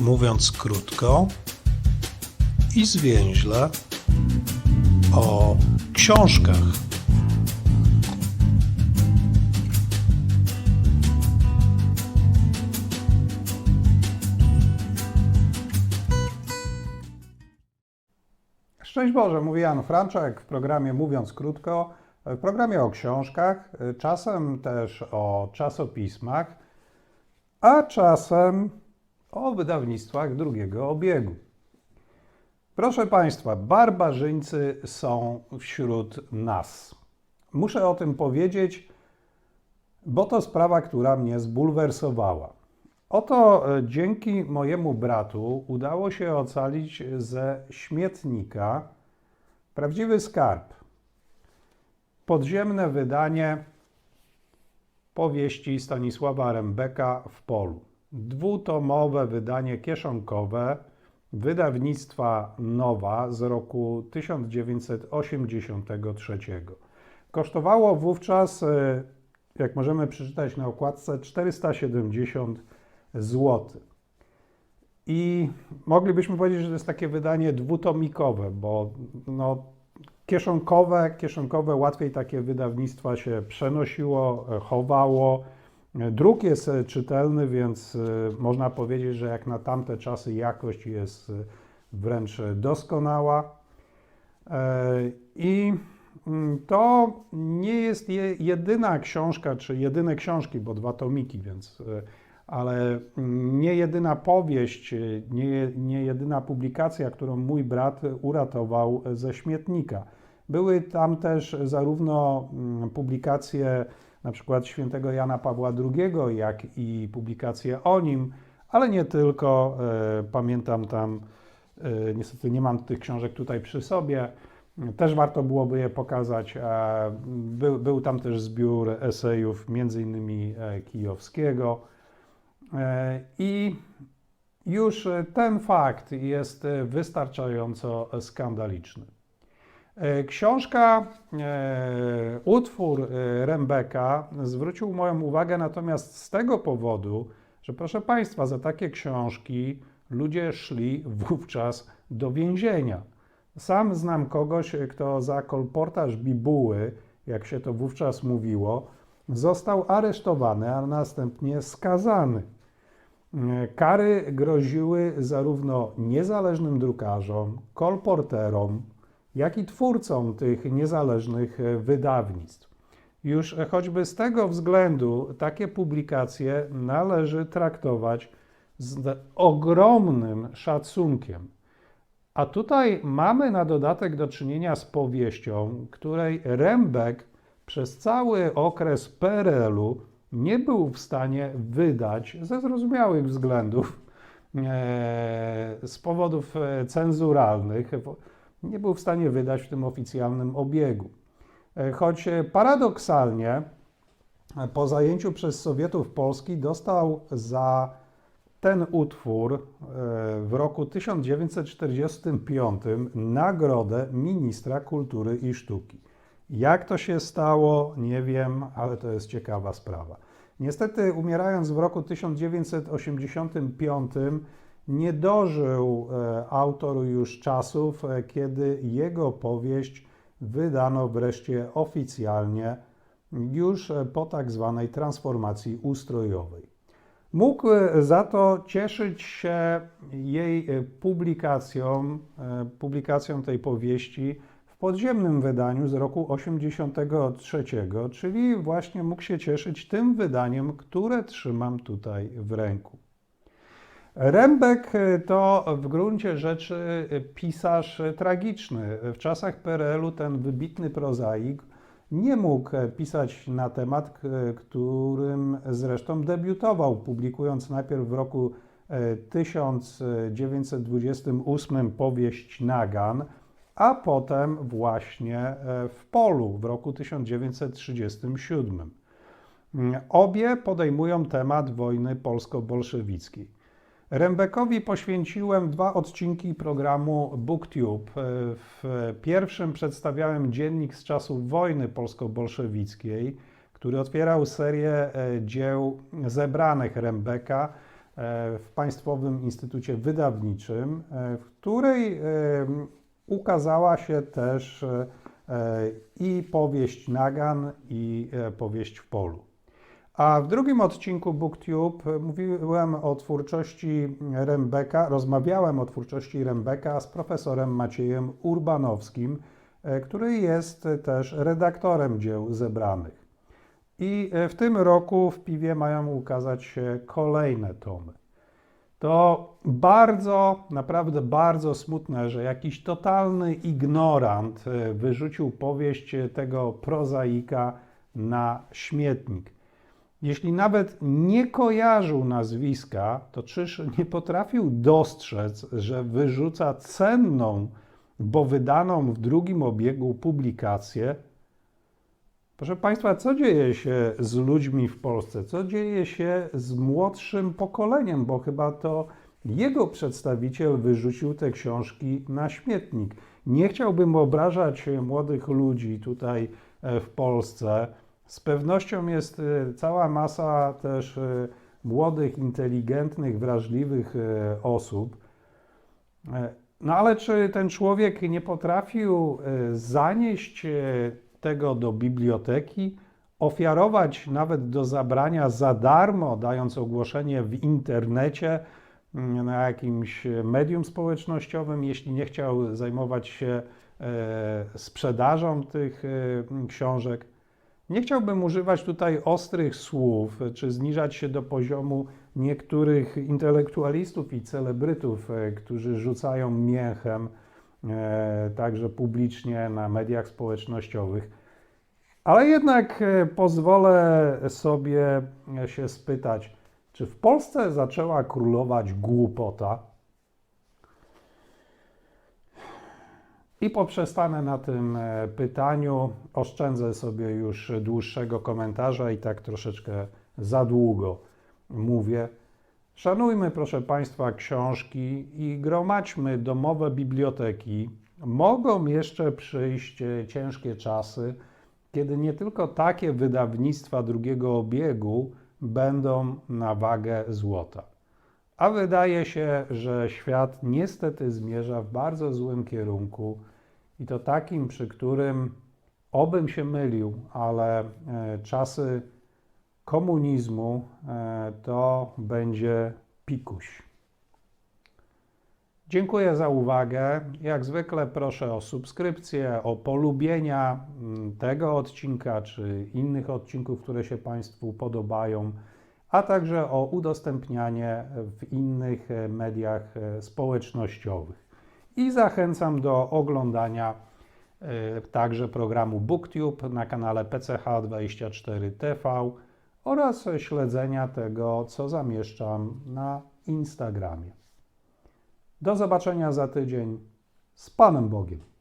mówiąc krótko i zwięźle, o książkach. Szczęść Boże, mówi Jan Franczek w programie Mówiąc Krótko, w programie o książkach, czasem też o czasopismach, a czasem o wydawnictwach drugiego obiegu. Proszę Państwa, barbarzyńcy są wśród nas. Muszę o tym powiedzieć, bo to sprawa, która mnie zbulwersowała. Oto e, dzięki mojemu bratu udało się ocalić ze śmietnika prawdziwy skarb. Podziemne wydanie powieści Stanisława Rembeka w polu. Dwutomowe wydanie kieszonkowe wydawnictwa Nowa z roku 1983. Kosztowało wówczas, e, jak możemy przeczytać na okładce, 470 zł. I moglibyśmy powiedzieć, że to jest takie wydanie dwutomikowe, bo no, kieszonkowe, kieszonkowe łatwiej takie wydawnictwa się przenosiło, chowało. Druk jest e, czytelny, więc e, można powiedzieć, że jak na tamte czasy jakość jest e, wręcz doskonała. I mm, to nie jest je- jedyna książka, czy jedyne książki, bo dwa tomiki, więc ale mm, nie jedyna powieść, nie, nie jedyna publikacja, którą mój brat uratował ze śmietnika. Były tam też zarówno mm, publikacje na przykład świętego Jana Pawła II, jak i publikacje o nim, ale nie tylko. E, Pamiętam tam, e, niestety nie mam tych książek tutaj przy sobie, też warto byłoby je pokazać. Był, był tam też zbiór esejów, między innymi e, Kijowskiego. I już ten fakt jest wystarczająco skandaliczny. E, Książka, e, utwór e, Rembeka zwrócił moją uwagę natomiast z tego powodu, że proszę Państwa, za takie książki ludzie szli wówczas do więzienia. Sam znam kogoś, kto za kolportaż bibuły, jak się to wówczas mówiło, został aresztowany, a następnie skazany. Kary groziły zarówno niezależnym drukarzom, kolporterom, jak i twórcom tych niezależnych e, wydawnictw. Już choćby z tego względu takie publikacje należy traktować z ogromnym szacunkiem. A tutaj mamy na dodatek do czynienia z powieścią, której Rembek przez cały okres PRL-u nie był w stanie wydać ze zrozumiałych względów, e, z powodów e, cenzuralnych, nie był w stanie wydać w tym oficjalnym obiegu. E, Choć e, paradoksalnie e, po zajęciu przez Sowietów Polski dostał za ten utwór w roku 1945 nagrodę ministra kultury i sztuki. Jak to się stało, nie wiem, ale to jest ciekawa sprawa. Niestety, umierając w roku 1985, nie dożył e, autor już czasów, e, kiedy jego powieść wydano wreszcie oficjalnie, już e, po tak zwanej transformacji ustrojowej. Mógł za to cieszyć się jej publikacją, publikacją tej powieści w podziemnym wydaniu z roku 83, czyli właśnie mógł się cieszyć tym wydaniem, które trzymam tutaj w ręku. Rembek e, to w gruncie rzeczy e, pisarz e, tragiczny. W czasach PRL-u ten wybitny prozaik nie mógł e, pisać na temat, którym zresztą debiutował, publikując najpierw w roku e, 1928 powieść Nagan, a potem właśnie e, w Polu w roku 1937. Mm, Obie podejmują temat wojny polsko-bolszewickiej. Rembekowi poświęciłem dwa odcinki programu BookTube. W pierwszym przedstawiałem dziennik z czasów wojny polsko-bolszewickiej, który otwierał serię e, dzieł zebranych Rembeka. w Państwowym Instytucie Wydawniczym, e, w której e, ukazała się też e, i powieść Nagan, i e, powieść w polu. A w drugim odcinku BookTube mówiłem o twórczości Rembeka, rozmawiałem o twórczości Rembeka z profesorem Maciejem Urbanowskim, e, który jest też redaktorem dzieł zebranych. I e, w tym roku w piwie mają ukazać się kolejne tomy. To bardzo, naprawdę bardzo smutne, że jakiś totalny ignorant e, wyrzucił powieść tego prozaika na śmietnik. Jeśli nawet nie kojarzył nazwiska, to czyż nie potrafił dostrzec, że wyrzuca cenną, bo wydaną w drugim obiegu publikację? Proszę Państwa, co dzieje się z ludźmi w Polsce? Co dzieje się z młodszym pokoleniem? Bo chyba to jego przedstawiciel wyrzucił te książki na śmietnik. Nie chciałbym obrażać młodych ludzi tutaj e, w Polsce. Z pewnością jest e, cała masa też e, młodych, inteligentnych, wrażliwych e, osób. E, No ale czy ten człowiek nie potrafił zanieść tego do biblioteki, ofiarować nawet do zabrania za darmo, dając ogłoszenie w internecie, mm, na jakimś medium społecznościowym, jeśli nie chciał zajmować się e, sprzedażą tych książek? Nie chciałbym używać tutaj ostrych słów, czy zniżać się do poziomu niektórych intelektualistów i celebrytów, e, którzy rzucają mięchem e, także publicznie na mediach społecznościowych. Ale jednak e, pozwolę sobie się spytać, czy w Polsce zaczęła królować głupota? I poprzestanę na tym e, pytaniu. Oszczędzę sobie już dłuższego komentarza i tak troszeczkę za długo mówię. Szanujmy, proszę Państwa, książki i gromadźmy domowe biblioteki. Mogą jeszcze przyjść e, ciężkie czasy, kiedy nie tylko takie wydawnictwa drugiego obiegu będą na wagę złota. A wydaje się, że świat niestety zmierza w bardzo złym kierunku i to takim, przy którym obym się mylił, ale e, czasy komunizmu e, to będzie pikuś. Dziękuję za uwagę. Jak zwykle proszę o subskrypcję, o polubienia mm, tego odcinka czy innych odcinków, które się Państwu podobają, a także o udostępnianie w innych e, mediach społecznościowych. I zachęcam do oglądania e, także programu BookTube na kanale PCH24 TV oraz śledzenia tego, co zamieszczam na Instagramie. Do zobaczenia za tydzień. Z Panem Bogiem.